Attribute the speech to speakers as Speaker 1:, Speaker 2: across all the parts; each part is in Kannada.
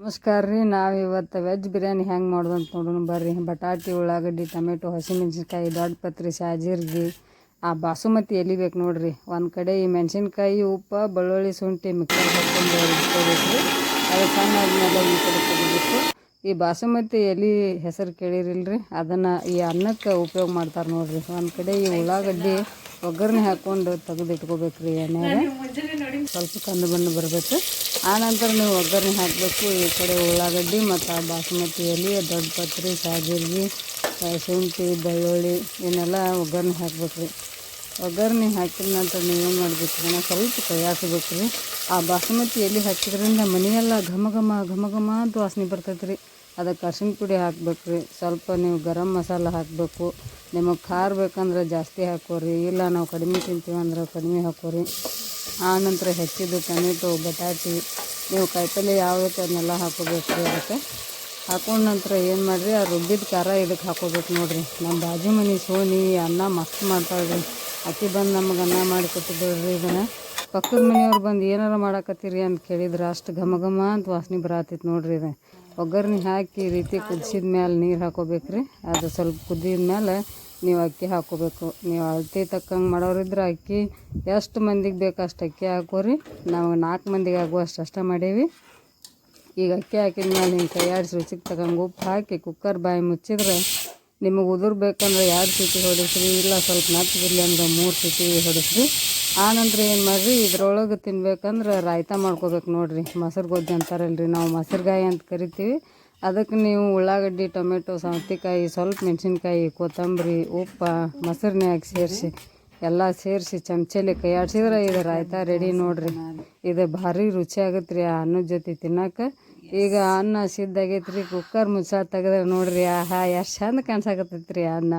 Speaker 1: ನಮಸ್ಕಾರ ರೀ, ನಾವು ಇವತ್ತು ವೆಜ್ ಬಿರಿಯಾನಿ ಹೆಂಗೆ ಮಾಡೋದು ಅಂತ ನೋಡೋಣ ಬರ್ರಿ. ಬಟಾಟಿ, ಉಳ್ಳಾಗಡ್ಡಿ, ಟೊಮೆಟೊ, ಹಸಿಮೆಣ್ಸಿನ್ಕಾಯಿ, ದೊಡ್ಡ ಪತ್ರಿ ಸಾಜೀರ್ಗಿ ಆ ಬಾಸುಮತಿ ಎಲೆ ಬೇಕು ನೋಡ್ರಿ. ಒಂದು ಕಡೆ ಈ ಮೆಣಸಿನ್ಕಾಯಿ, ಉಪ್ಪು, ಬೆಳ್ಳುಳ್ಳಿ, ಶುಂಠಿ ಮಿಕ್ಸರ್ ಹಾಕ್ಕೊಂಡು ಇಟ್ಕೋಬೇಕು ಅದು ಸಣ್ಣ ಈ ಈ ಬಾಸುಮತಿ ಎಲೆ ಹೆಸರು ಕೇಳಿರಿಲ್ರಿ. ಅದನ್ನು ಈ ಅನ್ನಕ್ಕೆ ಉಪಯೋಗ ಮಾಡ್ತಾರೆ ನೋಡ್ರಿ. ಒಂದು ಕಡೆ ಈ ಉಳ್ಳಾಗಡ್ಡಿ ಒಗ್ಗರಣೆ ಹಾಕ್ಕೊಂಡು ತೆಗೆದು ಇಟ್ಕೋಬೇಕು ರೀ ಎಣ್ಣೆಗೆ ಸ್ವಲ್ಪ ಕಂದು ಬಣ್ಣ ಬರಬೇಕು. ಆನಂತರ ನೀವು ಒಗ್ಗರಣೆ ಹಾಕಬೇಕು. ಈ ಕಡೆ ಉಳ್ಳಾಗಡ್ಡಿ ಮತ್ತು ಆ ಬಾಸುಮತಿ ಎಲೆ, ದೊಡ್ಡ ಪತ್ರಿ ಸಾಜಿರ್ಗಿ ಶುಂಠಿ, ಬೆಳ್ಳುಳ್ಳಿ, ಇವನ್ನೆಲ್ಲ ಒಗ್ಗರಣೆ ಹಾಕ್ಬೇಕು ರೀ. ಒಗ್ಗರಣೆ ಹಾಕಿದ ನಂತರ ನೀವು ಏನು ಮಾಡಬೇಕು ರೀ? ಸ್ವಲ್ಪ ಕೈಯಾಡಿಸ್ಬೇಕು ರೀ. ಆ ಬಾಸುಮತಿ ಎಲೆ ಹಚ್ಚಿದ್ರಿಂದ ಮನೆಯೆಲ್ಲ ಘಮ ಘಮ ಘಮ ಘಮ ಅಂತ ವಾಸನೆ ಬರ್ತೈತೆ ರೀ. ಅದಕ್ಕೆ ಅರ್ಶಿನ ಪುಡಿ ಹಾಕ್ಬೇಕು ರೀ. ಸ್ವಲ್ಪ ನೀವು ಗರಂ ಮಸಾಲ ಹಾಕಬೇಕು. ನಿಮಗೆ ಖಾರ ಬೇಕಂದ್ರೆ ಜಾಸ್ತಿ ಹಾಕೋರಿ ಇಲ್ಲ ನಾವು ಕಡಿಮೆ ತಿಂತೀವಿ ಅಂದ್ರೆ ಕಡಿಮೆ ಹಾಕೋರಿ ಆ ನಂತರ ಹೆಚ್ಚಿದ್ದು ಟೊಮೆಟೊ, ಬಟಾಟಿ, ನೀವು ಕಾಯಿಪಲ್ಲೆ ಯಾವ ರೀತಿ ಅದನ್ನೆಲ್ಲ ಹಾಕೋಬೇಕು ರೀ ಅದಕ್ಕೆ ಹಾಕೊಂಡ ನಂತರ ಏನು ಮಾಡಿರಿ, ಆ ರುಬ್ಬಿದ ಖಾರ ಇದಕ್ಕೆ ಹಾಕೋಬೇಕು ನೋಡಿರಿ. ನಮ್ಮ ಬಾಜು ಮನೆ ಸೋನಿ ಅನ್ನ ಮಸ್ತ್ ಮಾಡ್ತಾಳೆ ರೀ ಅತಿ ಬಂದು ನಮಗೆ ಅನ್ನ ಮಾಡಿ ರೀ ಇದನ್ನು. ಪಕ್ಕದ ಮನೆಯವ್ರು ಬಂದು ಏನಾರ ಮಾಡಾಕತ್ತೀರಿ ಅಂತ ಕೇಳಿದ್ರೆ ಅಷ್ಟು ಘಮ ಘಮ ಅಂತ ವಾಸನೆ ಬರತ್ತಿತ್ತು ನೋಡ್ರಿ ಇದು. ಒಗ್ಗರಣೆ ಹಾಕಿ ರೀತಿ ಕುದಿಸಿದ ಮೇಲೆ ನೀರು ಹಾಕೋಬೇಕು ರೀ ಅದು ಸ್ವಲ್ಪ ಕುದ್ದಿದ ಮೇಲೆ ನೀವು ಅಕ್ಕಿ ಹಾಕೋಬೇಕು. ನೀವು ಅಳತೆ ತಕ್ಕಂಗೆ ಮಾಡೋರಿದ್ರೆ ಅಕ್ಕಿ ಎಷ್ಟು ಮಂದಿಗೆ ಬೇಕು ಅಷ್ಟು ಅಕ್ಕಿ ಹಾಕೋರಿ. ನಾವು ನಾಲ್ಕು ಮಂದಿಗೆ ಆಗುವಷ್ಟು ಅಷ್ಟ ಮಾಡೀವಿ. ಈಗ ಅಕ್ಕಿ ಹಾಕಿದ ಮೇಲೆ ಹಿಂಗೆ ಕೈಯಾಡಿಸಿ ರುಚಿಗೆ ತಗೊಂಡು ಉಪ್ಪು ಹಾಕಿ ಕುಕ್ಕರ್ ಬಾಯಿ ಮುಚ್ಚಿದ್ರೆ ನಿಮಗೆ ಉದುರ್ಬೇಕಂದ್ರೆ ಎರಡು ಸೀಟಿ ಹೊಡಿಸ್ರಿ, ಇಲ್ಲ ಸ್ವಲ್ಪ ನಚ್ಚಿರ್ಲಿ ಅಂದ್ರೆ ಮೂರು ಸೀಟಿ ಹೊಡಿಸ್ರಿ. ಆನಂತರ ಏನು ಮಾಡಿರಿ, ಇದ್ರೊಳಗೆ ತಿನ್ಬೇಕಂದ್ರೆ ರಾಯ್ತ ಮಾಡ್ಕೋಬೇಕು ನೋಡಿರಿ. ಮೊಸರು ಗೊಜ್ಜು ಅಂತಾರಲ್ರಿ, ನಾವು ಮೊಸರುಗಾಯಿ ಅಂತ ಕರಿತೀವಿ. ಅದಕ್ಕೆ ನೀವು ಉಳ್ಳಾಗಡ್ಡಿ, ಟೊಮೆಟೊ, ಸೌತೆಕಾಯಿ, ಸ್ವಲ್ಪ ಮೆಣಸಿನ್ಕಾಯಿ, ಕೊತ್ತಂಬರಿ, ಉಪ್ಪು ಮೊಸರನ್ಯಾಗ ಸೇರಿಸಿ, ಎಲ್ಲ ಸೇರಿಸಿ ಚಮಚಲಿ ಕೈ ಆಡ್ಸಿದ್ರೆ ಇದು ರಾಯ್ತಾ ರೆಡಿ ನೋಡ್ರಿ. ಇದು ಭಾರಿ ರುಚಿ ಆಗತ್ತೆ ರೀ ಆ ಅನ್ನದ ಜೊತೆ ತಿನ್ನಕ್ಕೆ. ಈಗ ಅನ್ನ ಸಿದ್ಧ ಆಗೈತೆ ರೀ ಕುಕ್ಕರ್ ಮುಚ್ಚ ತೆಗೆದ್ರೆ ನೋಡ್ರಿ, ಆಹಾ, ಎಷ್ಟು ಚಂದ ಕಾಣ್ಸಾಕತ್ತೈತೆ ರೀ ಅನ್ನ.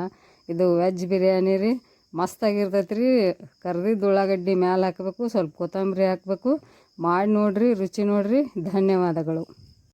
Speaker 1: ಇದು ವೆಜ್ ಬಿರಿಯಾನಿ ರೀ ಮಸ್ತಾಗಿರ್ತೈತೆ ರೀ. ಕರ್ದಿದ್ದು ಉಳ್ಳಾಗಡ್ಡಿ ಮ್ಯಾಲೆ ಹಾಕಬೇಕು, ಸ್ವಲ್ಪ ಕೊತ್ತಂಬರಿ ಹಾಕಬೇಕು. ಮಾಡಿ ನೋಡ್ರಿ, ರುಚಿ ನೋಡ್ರಿ. ಧನ್ಯವಾದಗಳು.